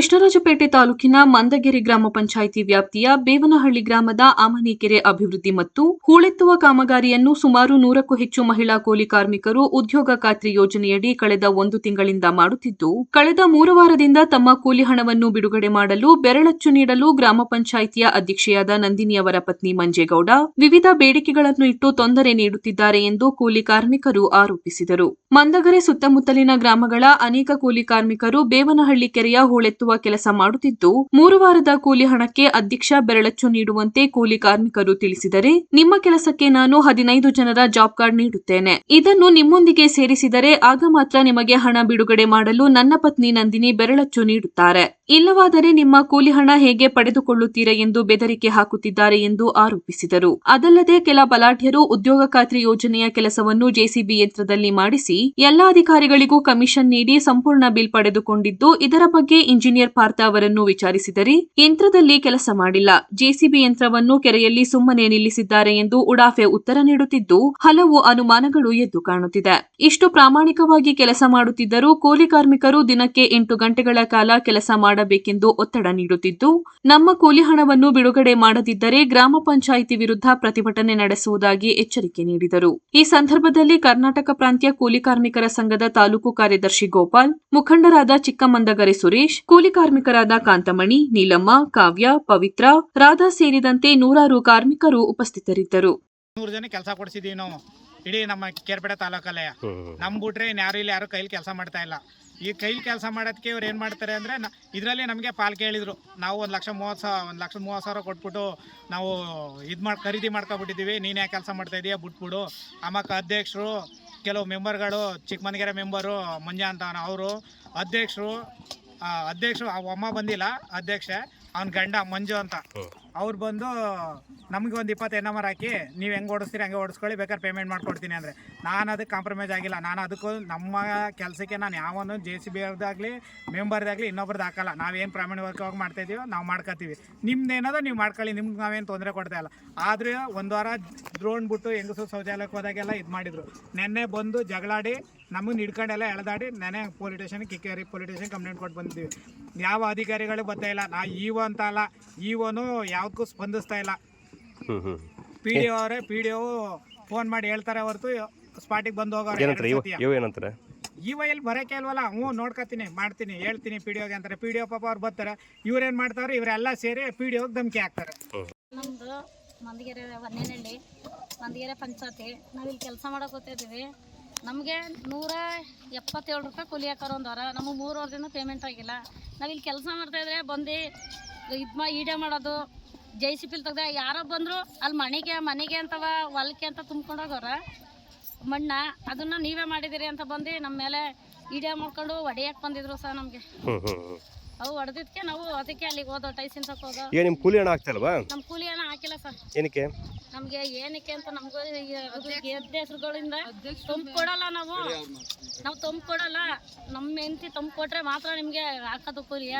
ಕೃಷ್ಣರಾಜಪೇಟೆ ತಾಲೂಕಿನ ಮಂದಗೆರೆ ಗ್ರಾಮ ಪಂಚಾಯಿತಿ ವ್ಯಾಪ್ತಿಯ ಬೇವನಹಳ್ಳಿ ಗ್ರಾಮದ ಆಮನಿಕೆರೆ ಅಭಿವೃದ್ಧಿ ಮತ್ತು ಹೂಳೆತ್ತುವ ಕಾಮಗಾರಿಯನ್ನು ಸುಮಾರು ನೂರಕ್ಕೂ ಹೆಚ್ಚು ಮಹಿಳಾ ಕೂಲಿ ಕಾರ್ಮಿಕರು ಉದ್ಯೋಗ ಖಾತ್ರಿ ಯೋಜನೆಯಡಿ ಕಳೆದ ಒಂದು ತಿಂಗಳಿಂದ ಮಾಡುತ್ತಿದ್ದು, ಕಳೆದ ಮೂರು ವಾರದಿಂದ ತಮ್ಮ ಕೂಲಿ ಹಣವನ್ನು ಬಿಡುಗಡೆ ಮಾಡಲು ಬೆರಳಚ್ಚು ನೀಡಲು ಗ್ರಾಮ ಪಂಚಾಯಿತಿಯ ಅಧ್ಯಕ್ಷೆಯಾದ ನಂದಿನಿ ಅವರ ಪತ್ನಿ ಮಂಜೇಗೌಡ ವಿವಿಧ ಬೇಡಿಕೆಗಳನ್ನು ಇಟ್ಟು ತೊಂದರೆ ನೀಡುತ್ತಿದ್ದಾರೆ ಎಂದು ಕೂಲಿ ಕಾರ್ಮಿಕರು ಆರೋಪಿಸಿದರು. ಮಂದಗರೆ ಸುತ್ತಮುತ್ತಲಿನ ಗ್ರಾಮಗಳ ಅನೇಕ ಕೂಲಿ ಕಾರ್ಮಿಕರು ಬೇವನಹಳ್ಳಿ ಕೆರೆಯ ಹೂಳೆತ್ತುವ ಕೆಲಸ ಮಾಡುತ್ತಿದ್ದು, ಮೂರು ವಾರದ ಕೂಲಿ ಹಣಕ್ಕೆ ಅಧ್ಯಕ್ಷ ಬೆರಳಚ್ಚು ನೀಡುವಂತೆ ಕೂಲಿ ಕಾರ್ಮಿಕರು ತಿಳಿಸಿದರೆ, ನಿಮ್ಮ ಕೆಲಸಕ್ಕೆ ನಾನು ಹದಿನೈದು ಜನರ ಜಾಬ್ ಕಾರ್ಡ್ ನೀಡುತ್ತೇನೆ. ಇದನ್ನು ನಿಮ್ಮೊಂದಿಗೆ ಸೇರಿಸಿದರೆ ಆಗ ಮಾತ್ರ ನಿಮಗೆ ಹಣ ಬಿಡುಗಡೆ ಮಾಡಲು ನನ್ನ ಪತ್ನಿ ನಂದಿನಿ ಬೆರಳಚ್ಚು ನೀಡುತ್ತಾರೆ. ಇಲ್ಲವಾದರೆ ನಿಮ್ಮ ಕೂಲಿ ಹಣ ಹೇಗೆ ಪಡೆದುಕೊಳ್ಳುತ್ತೀರಾ ಎಂದು ಬೆದರಿಕೆ ಹಾಕುತ್ತಿದ್ದಾರೆ ಎಂದು ಆರೋಪಿಸಿದರು. ಅದಲ್ಲದೆ ಕೆಲ ಬಲಾಢ್ಯರು ಉದ್ಯೋಗ ಖಾತ್ರಿ ಯೋಜನೆಯ ಕೆಲಸವನ್ನು ಜೆಸಿಬಿ ಯಂತ್ರದಲ್ಲಿ ಮಾಡಿಸಿ ಎಲ್ಲಾ ಅಧಿಕಾರಿಗಳಿಗೂ ಕಮಿಷನ್ ನೀಡಿ ಸಂಪೂರ್ಣ ಬಿಲ್ ಪಡೆದುಕೊಂಡಿದ್ದು, ಇದರ ಬಗ್ಗೆ ಇಂಜಿನಿಯರ್ ಪಾರ್ಥ ಅವರನ್ನು ವಿಚಾರಿಸಿದರೆ, ಯಂತ್ರದಲ್ಲಿ ಕೆಲಸ ಮಾಡಿಲ್ಲ. ಜೆಸಿಬಿ ಯಂತ್ರವನ್ನು ಕೆರೆಯಲ್ಲಿ ಸುಮ್ಮನೆ ನಿಲ್ಲಿಸಿದ್ದಾರೆ ಎಂದು ಉಡಾಫೆ ಉತ್ತರ ನೀಡುತ್ತಿದ್ದು, ಹಲವು ಅನುಮಾನಗಳು ಎದ್ದು ಕಾಣುತ್ತಿದೆ. ಇಷ್ಟು ಪ್ರಾಮಾಣಿಕವಾಗಿ ಕೆಲಸ ಮಾಡುತ್ತಿದ್ದರೂ ಕೂಲಿ ಕಾರ್ಮಿಕರು ದಿನಕ್ಕೆ ಎಂಟು ಗಂಟೆಗಳ ಕಾಲ ಕೆಲಸ ಮಾಡಬೇಕೆಂದು ಒತ್ತಡ ನೀಡುತ್ತಿದ್ದು, ನಮ್ಮ ಕೂಲಿ ಹಣವನ್ನು ಬಿಡುಗಡೆ ಮಾಡದಿದ್ದರೆ ಗ್ರಾಮ ಪಂಚಾಯಿತಿ ವಿರುದ್ಧ ಪ್ರತಿಭಟನೆ ನಡೆಸುವುದಾಗಿ ಎಚ್ಚರಿಕೆ ನೀಡಿದರು. ಈ ಸಂದರ್ಭದಲ್ಲಿ ಕರ್ನಾಟಕ ಪ್ರಾಂತ್ಯ ಕೂಲಿ ಕಾರ್ಮಿಕರ ಸಂಘದ ತಾಲೂಕು ಕಾರ್ಯದರ್ಶಿ ಗೋಪಾಲ್ ಮುಖಂಡರಾದ ಚಿಕ್ಕಮಂದಗರೆ ಸುರೇಶ್ ಕೂಲಿ ಕಾರ್ಮಿಕರಾದ ಕಾಂತಮಣಿ ನೀಲಮ್ಮ ಕಾವ್ಯ ಪವಿತ್ರ ರಾಧಾ ಸೇರಿದಂತೆ ನೂರಾರು ಕಾರ್ಮಿಕರು ಉಪಸ್ಥಿತರಿದ್ದರು. ನೂರು ಜನ ಕೆಲಸ ಕೊಡಿಸಿದೀವಿ ನಾವು. ಇಡೀ ನಮ್ಮ ಕೇರ್ಪೇಟೆ ತಾಲೂಕಲ್ಲೇ. ನಮ್ ಬಿಟ್ರೆ ಯಾರು ಇಲ್ಲಿ ಯಾರು ಕೈಲಿ ಕೆಲಸ ಮಾಡ್ತಾ ಇಲ್ಲ. ಈ ಕೈಲಿ ಕೆಲಸ ಮಾಡೋದಕ್ಕೆ ಇವ್ರು ಏನು ಮಾಡ್ತಾರೆ ಅಂದ್ರೆ ಇದರಲ್ಲಿ ನಮಗೆ ಪಾಲ್ ಕೇಳಿದ್ರು. ನಾವು ಒಂದು ಲಕ್ಷ ಮೂವತ್ತು ಸಾವಿರ ಒಂದು ಲಕ್ಷ ಮೂವತ್ತು ಸಾವಿರ ಕೊಟ್ಬಿಟ್ಟು ನಾವು ಇದು ಮಾಡಿ ಖರೀದಿ ಮಾಡ್ಕೊಬಿಟ್ಟಿದ್ದೀವಿ ನೀನು ಯಾಕೆ ಕೆಲಸ ಮಾಡ್ತಾ ಇದೀಯ? ಬಿಟ್ಬಿಡು. ಆಮೇಲೆ ಅಧ್ಯಕ್ಷರು ಕೆಲವು ಮೆಂಬರ್ಗಳು ಚಿಕ್ಕಮನಗೆರೆ ಮೆಂಬರು ಮಂಜ ಅಂತ ಅವರು, ಅಧ್ಯಕ್ಷರು ಅಧ್ಯಕ್ಷರು ಅಮ್ಮ ಬಂದಿಲ್ಲ, ಅಧ್ಯಕ್ಷೆ, ಅವ್ನ ಗಂಡ ಮಂಜು ಅಂತ. ಅವ್ರು ಬಂದು, ನಮಗೆ ಒಂದು ಇಪ್ಪತ್ತು ನಂಬರ್ ಹಾಕಿ, ನೀವು ಹೆಂಗೆ ಓಡಿಸ್ತೀರಿ ಹಂಗೆ ಓಡಿಸ್ಕೊಳ್ಳಿ, ಬೇಕಾದ್ರೆ ಪೇಮೆಂಟ್ ಮಾಡ್ಕೊಡ್ತೀನಿ ಅಂದರೆ. ನಾನು ಅದಕ್ಕೆ ಕಾಂಪ್ರಮೈಸ್ ಆಗಿಲ್ಲ. ನಾನು ಅದಕ್ಕೂ ನಮ್ಮ ಕೆಲಸಕ್ಕೆ ನಾನು ಯಾವನು ಜೆ ಸಿ ಬಿ ಅವ್ರದ್ದಾಗಲಿ ಮೆಂಬರ್ದಾಗಲಿ ಇನ್ನೊಬ್ರದ್ದು ಹಾಕಲ್ಲ. ನಾವೇನು ಪ್ರಾಮಾಣಿಕವಾಗಿ ಮಾಡ್ತಾ ಇದೀವೋ, ನಾವು ಮಾಡ್ಕೋತೀವಿ. ನಿಮ್ದು ಏನಾದರೂ ನೀವು ಮಾಡ್ಕೊಳ್ಳಿ, ನಿಮ್ಗೆ ನಾವೇನು ತೊಂದರೆ ಕೊಡ್ತಾ ಇಲ್ಲ. ಆದರೆ ಒಂದು ವಾರ ದ್ರೋಣ್ ಬಿಟ್ಟು ಹೆಂಗಸು ಶೌಚಾಲಯಕ್ಕೆ ಹೋದಾಗೆಲ್ಲ ಇದು ಮಾಡಿದರು. ನೆನ್ನೆ ಬಂದು ಜಗಳಾಡಿ, ನಮಗೆ ಹಿಡ್ಕೊಂಡೆಲ್ಲ ಎಳೆದಾಡಿ ನೆನೆ police station Kikkeri police station complaint ಕೊಟ್ಟು ಬಂದಿದ್ದೀವಿ ಯಾವ ಅಧಿಕಾರಿಗಳು ಬರ್ತಾಯಿಲ್ಲ ನಾ ಈವೋ ಅಂತ ಅಲ್ಲ. ಈವೋನು ಯಾವುದಕ್ಕೂ ಸ್ಪಂದಿಸ್ತಾ ಇಲ್ಲ. ಪಿ ಡಿ ಅವರೇ ಪಿ ಡಿ ಒ ಫೋನ್ ಮಾಡಿ ಹೇಳ್ತಾರೆ ಹೊರತು ಸ್ಪಾಟಿಗೆ ಬಂದು ಹೋಗೋರು ಏನಂತಾರೆ? ಇವ ಇವ ಏನಂತಾರೆ? ಈ ವೈಯಲ್ಲಿ ಬರೋಕೆ ಅಲ್ವಲ್ಲ ಹ್ಞೂ ನೋಡ್ಕೊತೀನಿ ಮಾಡ್ತೀನಿ ಹೇಳ್ತೀನಿ ಪಿ ಡಿ ಒಗೆ ಅಂತಾರೆ. ಪಿ ಡಿ ಒ ಪಾಪ ಅವ್ರು ಬರ್ತಾರೆ. ಇವ್ರೇನು ಮಾಡ್ತಾರೆ? ಇವರೆಲ್ಲ ಸೇರಿ ಪಿ ಡಿ ಒಗೆ ಧಮಕಿ ಹಾಕ್ತಾರೆ. ನಮ್ಮದು ಮಂದಿಗೆರೆ ಒಂದೇನಹಳ್ಳಿ ಮಂದಿಗೆರೆ ಪಂಚಾಯತಿ. ನಾವಿಲ್ಲಿ ಕೆಲಸ ಮಾಡೋಕೆ ಗೊತ್ತಿದ್ದೀವಿ ನಮಗೆ ನೂರ ಎಪ್ಪತ್ತೇಳು ರೂಪಾಯಿ ಕೂಲಿ ಹಾಕೋರು ಒಂದು ವಾರ. ನಮಗೆ ಮೂರು ವಾರದಿಂದ ಪೇಮೆಂಟ್ ಆಗಿಲ್ಲ. ನಾವಿಲ್ಲಿ ಕೆಲಸ ಮಾಡ್ತಾಯಿದ್ರೆ ಬಂದು ಇದು ಮಾ ಈಡೇ ಮಾಡೋದು ಜೈ ಸಿ ಪಿಲ್ ತೆಗ್ದ ಯಾರೋ ಬಂದರು ಅಲ್ಲಿ ಮನೆಗೆ ಮನೆಗೆ ಅಂತವ ಹೊಲಕ್ಕೆ ಅಂತ ತುಂಬ್ಕೊಂಡು ಹೋಗೋರ ಮಣ್ಣ, ಅದನ್ನ ನೀವೇ ಮಾಡಿದಿರಿ ಅಂತ ಬಂದು ನಮ್ಮ ಮೇಲೆ ಈಡೇ ಮಾಡ್ಕೊಂಡು ಒಡೆಯಕ್ಕೆ ಬಂದಿದ್ರು ಸರ್ ನಮಗೆ. ಅವು ಹೊಡೆದಿದ್ಕೆ ನಾವು ಅದಕ್ಕೆ ಅಲ್ಲಿಗೆ ಹೋದೋ ಟೈಸಿನ್ಸಕ್ಕೆ ಹೋದ. ಈಗ ನಿಮ್ಮ ಕೂಲಿ ಹಣ ಆಗ್ತಾಯಿಲ್ವಾ ನಮ್ಮ ಕೂಲಿ ಏನೋ ಹಾಕಿಲ್ಲ ಸರ್. ಏನಕ್ಕೆ? ನಮಗೆ ಏನಕ್ಕೆ ಅಂತ ನಮ್ಗೂ ಹೆಸರುಗಳಿಂದ ತುಂಬ ಕೊಡಲ್ಲ ನಾವು. ನಾವು ತುಂಬ ಕೊಡಲ್ಲ. ನಮ್ಮ ಹೆಂಡತಿ ತುಂಬ ಕೊಟ್ರೆ ಮಾತ್ರ ನಿಮಗೆ ಹಾಕೋದು ಕೂಲಿ.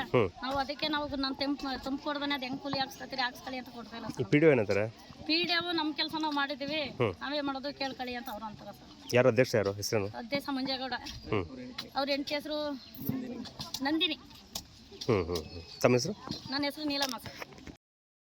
ನಾವು ಅದಕ್ಕೆ ನಾವು ನಾನು ತೆಂಪ್ ತುಂಬ ಕೊಡ್ದಾನೆ ಅದು ಹೆಂಗ್ ಕೂಲಿ ಹಾಕ್ಸ್ಕೊತೀರಿ ಹಾಕ್ಸ್ಕೊಳ್ಳಿ ಅಂತ ಕೊಡ್ತಾ ಇಲ್ಲ ಈ ಪಿ ಡಿ ಏನಂತಾರೆ? ಪಿ ನಮ್ಮ ಕೆಲಸ ನಾವು ಮಾಡಿದ್ದೀವಿ. ನಾವೇ ಮಾಡೋದು ಕೇಳ್ಕೊಳ್ಳಿ ಅಂತ ಅವ್ರು ಅಂತಾರೆ ಸರ್. ಯಾರು ಅಧ್ಯಕ್ಷ ಯಾರು ಹೆಸರು ಅಧ್ಯಕ್ಷ ಮಂಜೇಗೌಡ. ಅವ್ರ ಹೆಂಡತಿ ಹೆಸರು ನಂದಿನಿ. ಹ್ಞೂ ಹ್ಞೂ ಹ್ಞೂ ತಮ್ಮ ಹೆಸರು? ನನ್ನ ಹೆಸರು ನೀಲಮ್ಮ